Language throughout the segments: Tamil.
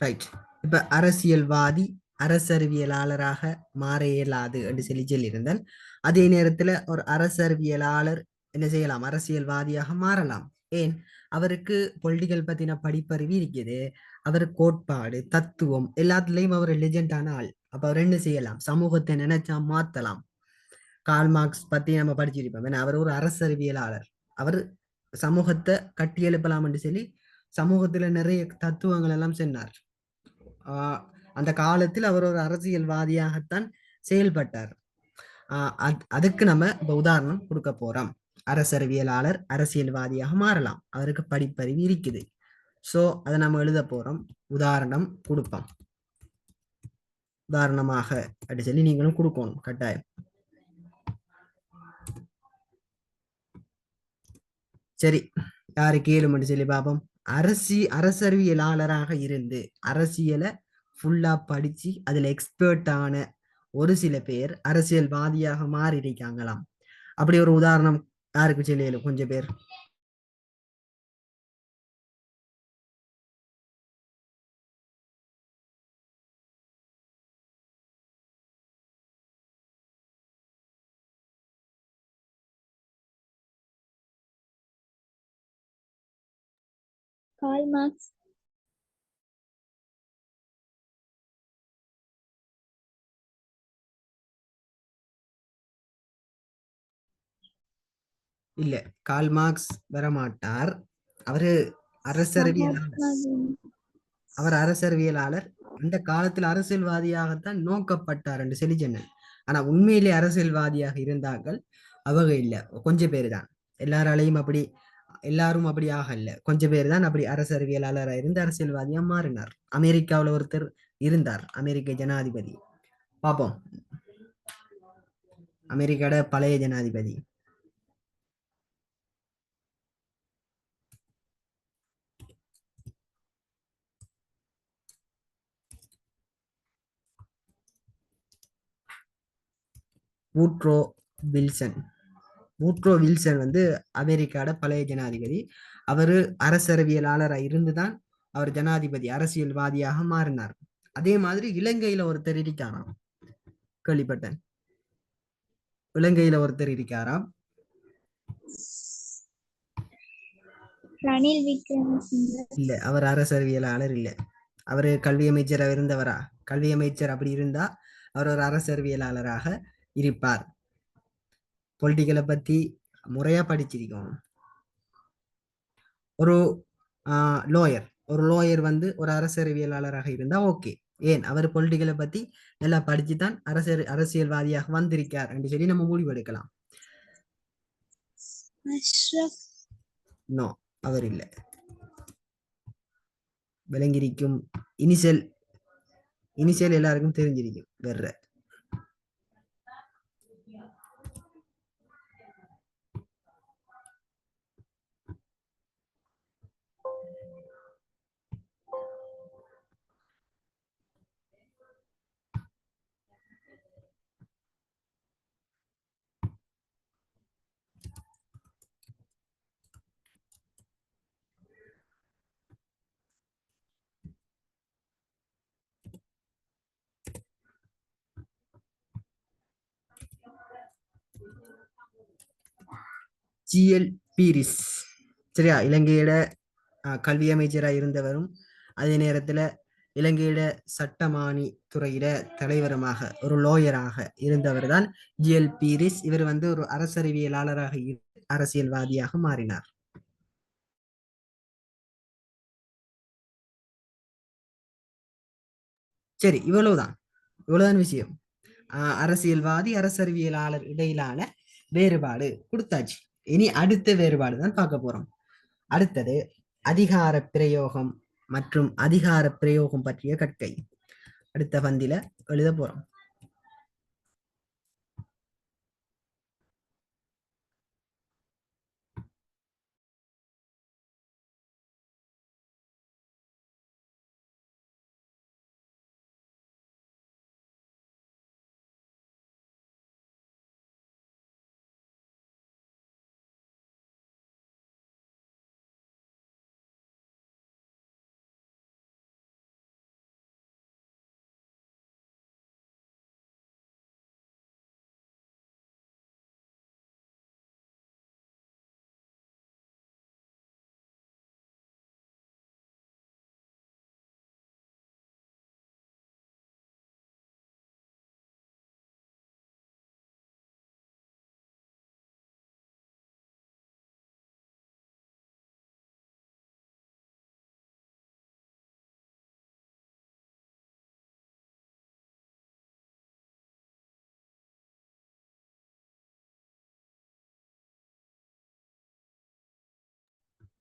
ரைட் இப்ப அரசியல்வாதி அரசறிவியலாளராக மாற இயலாது என்று சொல்லி சொல்லியிருந்தால் அதே நேரத்துல ஒரு அரசறிவியலாளர் என்ன செய்யலாம்? அரசியல்வாதியாக மாறலாம். ஏன்? அவருக்கு பொலிட்டிக்கல் பத்தின படிப்பறிவு இருக்குது. அவர் கோட்பாடு தத்துவம் எல்லாத்துலயும் அவர் லெஜெண்டான ஆள். அப்ப அவர் என்ன செய்யலாம்? சமூகத்தை நினைச்சா மாத்தலாம். கால் மார்க்ஸ் பத்தி நம்ம படிச்சிருப்போம். ஏன்னா அவர் ஒரு அரசறிவியலாளர். அவர் சமூகத்தை கட்டியெழுப்பலாம் என்று சொல்லி சமூகத்துல நிறைய தத்துவங்கள் எல்லாம் சொன்னார். அந்த காலத்தில் அவர் ஒரு அரசியல்வாதியாகத்தான் செயல்பட்டார். அதுக்கு நம்ம இப்போ உதாரணம் கொடுக்க போறோம். அரசறிவியலாளர் அரசியல்வாதியாக மாறலாம். அவருக்கு படிப்பறிவு இருக்குது. ஸோ அதை நம்ம எழுத போறோம். உதாரணம் கொடுப்போம். உதாரணமாக அப்படி சொல்லி நீங்களும் கொடுக்கணும் கட்டாயம். சரி. யாரு மட்டும் சொல்லி பாபம் அரசி அரசறிவியலாளராக இருந்து அரசியலை ஃபுல்லா படிச்சு அதுல எக்ஸ்பர்ட்டான ஒரு சில பேர் அரசியல்வாதியாக மாறி இருக்காங்களாம் அப்படி ஒரு உதாரணம் யாருக்கு சொல்லல கொஞ்சம் பேர். கால் மார்க்ஸ் இல்ல கால் மார்க்ஸ் வரமாட்டார். அவரு அரசறிவியலாளர் அவர் அரசியல்வியலாளர் அந்த காலத்தில் அரசியல்வாதியாகத்தான் நோக்கப்பட்டார் என்று செலிஜன்னன். ஆனா உண்மையிலே அரசியல்வாதியாக இருந்தார்கள். அவங்க இல்ல. கொஞ்ச பேர் தான் எல்லாராலையும் அப்படி எல்லாரும் அப்படி ஆகல கொஞ்ச பேர் தான் அப்படி அரசியலாளராக இருந்து அரசியல்வாதியா மாறினார். அமெரிக்காவில் ஒருத்தர் இருந்தார் அமெரிக்க ஜனாதிபதி. பாப்போம். அமெரிக்காட பழைய ஜனாதிபதி. வூட்ரோ வில்சன். வூட்ரோ வில்சன் வந்து அமெரிக்காட பழைய ஜனாதிபதி. அவரு அரசறிவியலாளராக இருந்துதான் அவர் ஜனாதிபதி அரசியல்வாதியாக மாறினார். அதே மாதிரி இலங்கையில ஒருத்தர் இருக்காராம். கேள்விப்பட்டேன். இலங்கையில ஒருத்தர் இருக்காராம். இல்ல அவர் அரசறிவியலாளர் இல்ல. அவரு கல்வி அமைச்சராக இருந்தவரா? கல்வி அமைச்சர் அப்படி இருந்தா அவர் ஒரு அரசறிவியலாளராக இருப்பார். பொலிட்டிக்கலை பத்தி முறையா படிச்சிருக்கணும் ஒரு லோயர் ஒரு லோயர் வந்து ஒரு அரசியல்வியலாளராக இருந்தா ஓகே ஏன்? அவர் பொலிட்டிக்கலை பத்தி நல்லா படிச்சு தான் அரசியல் அரசியல்வாதியாக வந்திருக்கார் என்று சொல்லி நம்ம முடிவெடுக்கலாம் நோ அவர் இல்லை. விளங்கியிருக்கும். இனிஷியல் இனிஷியல் எல்லாருக்கும் தெரிஞ்சிருக்கும். வேற ஜிஎல் பீரிஸ். சரியா? இலங்கையோட கல்வி அமைச்சராக இருந்தவரும் அதே நேரத்துல இலங்கையோட சட்டமானி துறையில தலைவருமாக ஒரு லோயராக இருந்தவர் தான் ஜிஎல் பீரிஸ். இவர் வந்து ஒரு அரசறிவியலாளராக அரசியல்வாதியாக மாறினார். சரி இவ்வளவுதான். இவ்வளவுதான் விஷயம். அரசியல்வாதி அரசறிவியலாளர் இடையிலான வேறுபாடு கொடுத்தாச்சு. இனி அடுத்த வேறுபாடு தான் பார்க்க போறோம். அடுத்தது அதிகார பிரயோகம் மற்றும் அதிகார பிரயோகம் பற்றிய கற்கை. அடுத்த பந்தில எழுத போறோம்.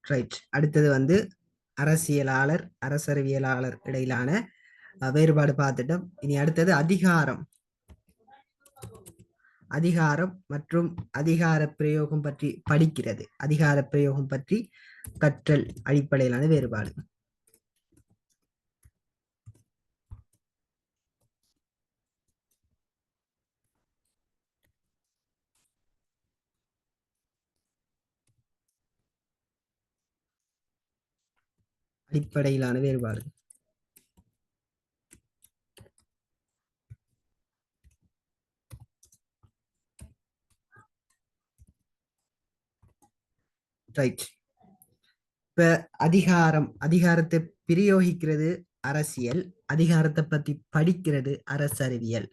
ரைட். அடுத்தது வந்து அரசியலாளர் அரசறிவியலாளர் இடையிலான வேறுபாடு பார்த்துட்டோம். இனி அடுத்தது அதிகாரம். அதிகாரம் மற்றும் அதிகார பிரயோகம் பற்றி படிக்கிறது. அதிகார பிரயோகம் பற்றி கற்றல் அடிப்படையிலான வேறுபாடு. அடிப்படையிலான வேறுபாடு. ரைட் இப்ப அதிகாரம் அதிகாரத்தை பிரயோகிக்கிறது அரசியல் அதிகாரத்தை பத்தி படிக்கிறது அரசறிவியல்.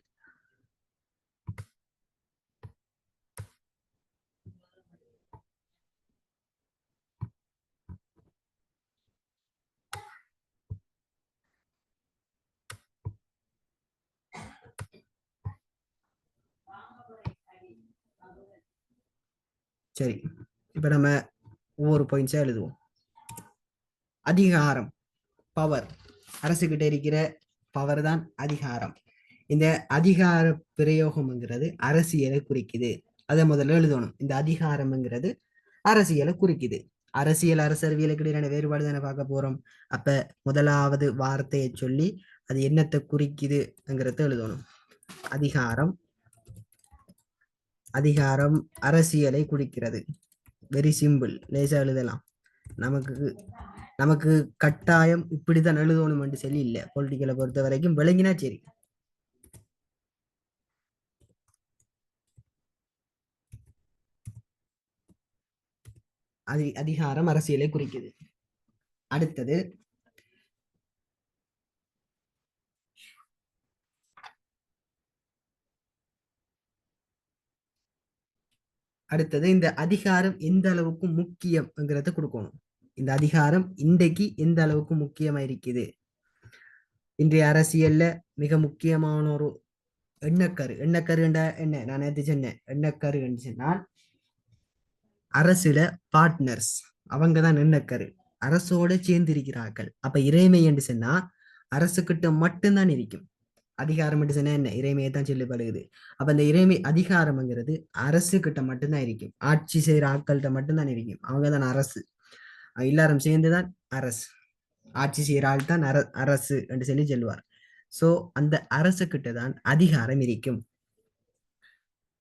சரி இப்ப நம்ம ஒவ்வொரு பாயிண்ட்ஸா எழுதுவோம். அதிகாரம் பவர் அரசுகிட்ட இருக்கிற பவர் தான் அதிகாரம். இந்த அதிகார பிரயோகம்ங்கிறது அரசியலை குறிக்குது. அதை முதல்ல எழுதணும். இந்த அதிகாரம்ங்கிறது அரசியலை குறிக்குது. அரசியல் அரசறிவியலுக்கு இடையிலான வேறுபாடு தானே பார்க்க போறோம். அப்ப முதலாவது வார்த்தையை சொல்லி அது என்னத்தை குறிக்குதுங்கிறத எழுதணும். அதிகாரம் அதிகாரம் அரசியலை குறிக்கிறது. வெரி சிம்பிள் லேசா எழுதலாம். நமக்கு நமக்கு கட்டாயம் இப்படித்தான் எழுதணும் என்று சொல்லி இல்லை. பொலிட்டிக்கலை பொறுத்த வரைக்கும் விளங்கினா சரி. அதி அதிகாரம் அரசியலை குறிக்குது. அடுத்தது அடுத்தது இந்த அதிகாரம் எந்த அளவுக்கு முக்கியம்ங்கிறத கொடுக்கணும். இந்த அதிகாரம் இன்றைக்கு எந்த அளவுக்கு முக்கியமா இருக்குது? இன்றைய அரசியல்ல மிக முக்கியமான ஒரு எண்ணக்கரு. எண்ணக்கருண்டா என்ன? நான் எது சொன்னேன். எண்ணக்கரு சொன்னால் அரசுல பார்ட்னர்ஸ் அவங்க தான் எண்ணக்கரு. அரசோட சேர்ந்திருக்கிறார்கள். அப்ப இறைமை என்று சொன்னா அரசுகிட்ட மட்டும்தான் இருக்கும். அதிகாரம் சொன்னா என்ன? இறைமையை தான் சொல்லப்படுகிறது. அப்ப அந்த இறைமை அதிகாரம்ங்கிறது அரசு கிட்ட மட்டும்தான் இருக்கும். ஆட்சி செய்யற ஆட்கள்கிட்ட மட்டும்தான் இருக்கும். அவங்க தான் அரசு. எல்லாரும் சேர்ந்துதான் அரசு. ஆட்சி செய்யற ஆள் தான் அர அரசு என்று சொல்லி சொல்லுவார். சோ அந்த அரசு கிட்ட தான் அதிகாரம் இருக்கும்.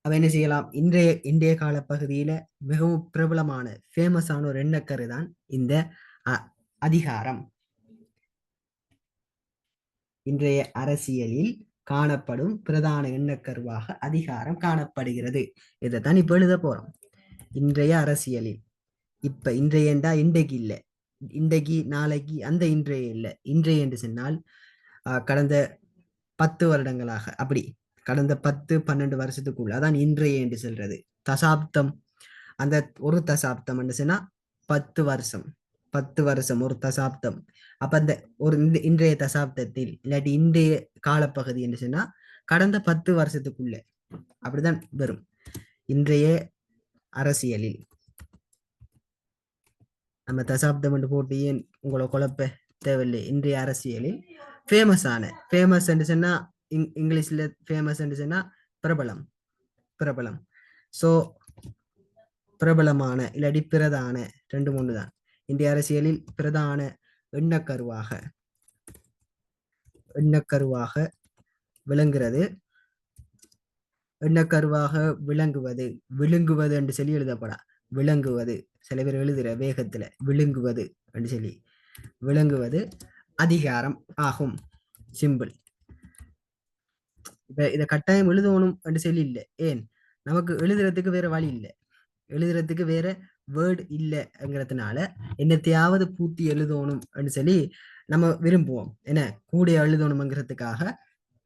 அவ என்ன செய்யலாம்? இன்றைய இன்றைய கால பகுதியில மிகவும் பிரபலமான ஃபேமஸான ஒரு எண்ணக்கரு தான் இந்த அ- அதிகாரம். இன்றைய அரசியலில் காணப்படும் பிரதான எண்ணக்கருவாக அதிகாரம் காணப்படுகிறது. இதை தான் இப்போ எழுத போறோம். இன்றைய அரசியலில். இப்ப இன்றையண்டா இன்றைக்கு இல்லை. இன்றைக்கு நாளைக்கு அந்த இன்றைய இல்லை. இன்றைய என்று சொன்னால் கடந்த பத்து வருடங்களாக. அப்படி. கடந்த பத்து பன்னெண்டு வருஷத்துக்குள்ள அதான் இன்றைய என்று சொல்றது. தசாப்தம். அந்த ஒரு தசாப்தம் என்று சொன்னா பத்து வருஷம். பத்து வருஷம் ஒரு தசாப்தம். அப்ப அந்த ஒரு இந்த- இன்றைய தசாப்தத்தில் இல்லாட்டி இன்றைய காலப்பகுதி என்று சொன்னா கடந்த பத்து வருஷத்துக்குள்ள அப்படிதான் வரும். இன்றைய அரசியலில். நம்ம தசாப்தம் என்று போட்டு ஏன் உங்களை குழப்ப தேவையில்லை? இன்றைய அரசியலில் ஃபேமஸான ஃபேமஸ் என்று சொன்னா இங் இங்கிலீஷ்ல ஃபேமஸ் என்று சொன்னா பிரபலம் பிரபலம். சோ பிரபலமான இல்லாட்டி பிரதான ரெண்டு மூணு தான். இந்திய அரசியலில் பிரதான எண்ணக்கருவாக எண்ணக்கருவாக விளங்குறது எண்ணக்கருவாக விளங்குவது விழுங்குவது என்று சொல்லி எழுதப்படா. விளங்குவது. சில பேர் எழுதுற வேகத்துல விழுங்குவது என்று சொல்லி விளங்குவது அதிகாரம் ஆகும். சிம்பிள் இப்ப இதை கட்டாயம் எழுதணும் என்று சொல்லி இல்லை. ஏன்? நமக்கு எழுதுறதுக்கு வேற வழி இல்லை. எழுதுறதுக்கு வேற வேர்டு இல்லைங்கிறதுனால என்னத்தையாவது பூத்தி எழுதணும் சொல்லி நம்ம விரும்புவோம். என்ன? கூட எழுதணுங்கிறதுக்காக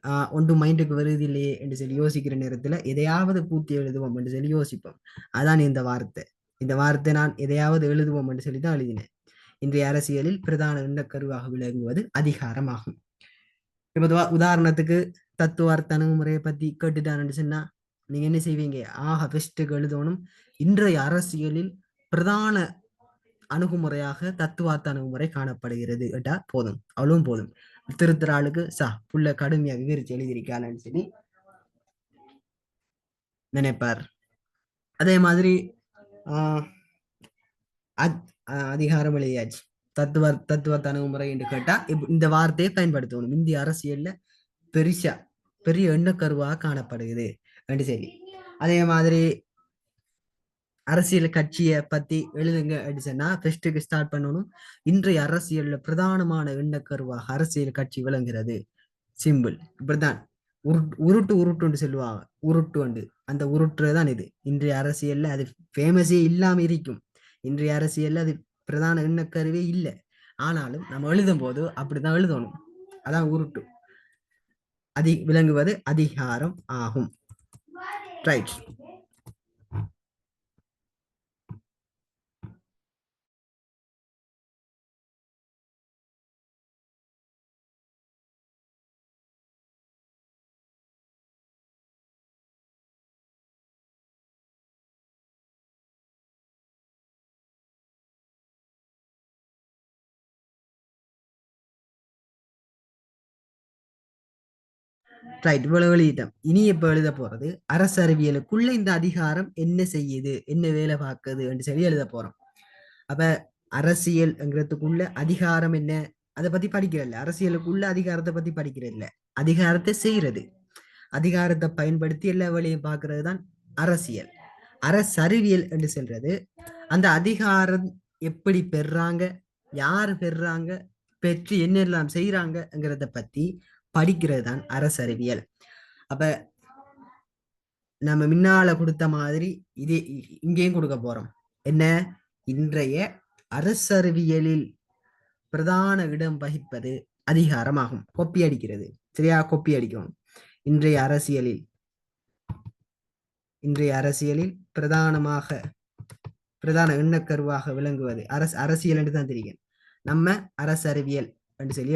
ஆஹ் ஒன்றும் மைண்டுக்கு வருது இல்லையே என்று சொல்லி யோசிக்கிற நேரத்துல எதையாவது பூத்தி எழுதுவோம் என்று சொல்லி யோசிப்போம். அதான் இந்த வார்த்தை. இந்த வார்த்தை நான் எதையாவது எழுதுவோம் என்று சொல்லி தான் எழுதினேன். இன்றைய அரசியலில் பிரதான எண்ணக்கருவாக விளங்குவது அதிகாரமாகும். இப்போ உதாரணத்துக்கு தத்துவார்த்த அணுகுமுறையை பத்தி கேட்டுட்டான்னு சொன்னா நீங்க என்ன செய்வீங்க? ஆக பெஸ்ட்டுக்கு எழுதணும். இன்றைய அரசியலில் பிரதான அணுகுமுறையாக தத்துவார்த்த அணுகுமுறை காணப்படுகிறது. கேட்டா போதும். அவ்வளவும் போதும். திருத்தராளுக்கு சா புள்ள கடுமையா விவரிச்சு எழுதியிருக்காளன்னு சொல்லி நினைப்பார். அதே மாதிரி ஆஹ் அதிகாரம் எழுதியாச்சு. தத்துவ தத்துவத்த அணுகுமுறை என்று கேட்டா இந்த வார்த்தையை பயன்படுத்தணும். இந்திய அரசியல்ல பெரிசா பெரிய எண்ணக்கருவாக காணப்படுகிறது. என்று சரி அதே மாதிரி அரசியல் கட்சியை பத்தி எழுதுங்க அப்படின்னு சொன்னா ஃபெஸ்ட்டுக்கு ஸ்டார்ட் பண்ணணும். இன்றைய அரசியல்ல பிரதானமான எண்ணக்கருவாக அரசியல் கட்சி விளங்குகிறது. சிம்பிள் இப்படிதான் உருட்டு உருட்டு உருட்டுன்னு சொல்லுவாங்க. உருட்டு உண்டு. அந்த உருட்டு தான் இது. இன்றைய அரசியல்ல அது ஃபேமஸே இல்லாம இருக்கும். இன்றைய அரசியல்ல அது பிரதான எண்ணக்கருவே இல்லை. ஆனாலும் நம்ம எழுதும் போது அப்படிதான் எழுதணும். அதான் உருட்டு. அதி விளங்குவது அதிகாரம் ஆகும். ரைட் ரைட் இவ்வளவு எழுதிட்டோம் இனி இப்ப எழுத போறது அரசு அறிவியலுக்குள்ள இந்த அதிகாரம் என்ன செய்யுது? என்ன வேலை பார்க்குது? என்று சொல்லி எழுத போறோம். அப்ப அரசியல்ங்கிறதுக்குள்ள அதிகாரம் என்ன? அதை பத்தி படிக்கிறதில்ல அரசியலுக்குள்ள அதிகாரத்தை பத்தி படிக்கிறதில்ல அதிகாரத்தை செய்யறது அதிகாரத்தை பயன்படுத்தி எல்லா வேலையும் பார்க்கிறது தான் அரசியல் அரசறிவியல் என்று சொல்றது அந்த அதிகாரம் எப்படி பெறுறாங்க? யார் பெறுறாங்க? பெற்று என்னெல்லாம் செய்யறாங்கங்கிறத பத்தி படிக்கிறது தான் அரசறிவியல். அப்ப நம்ம முன்னால கொடுத்த மாதிரி இதே இங்கேயும் கொடுக்க போறோம். என்ன? இன்றைய அரசறிவியலில் பிரதான இடம் வகிப்பது அதிகாரமாகும். கொப்பி அடிக்கிறது. சரியா? கொப்பி அடிக்கணும். இன்றைய அரசியலில். இன்றைய அரசியலில் பிரதானமாக பிரதான எண்ணக்கருவாக விளங்குவது அரசு அரசியல் என்று தான் தெரியும். நம்ம அரசறிவியல் என்று சொல்லி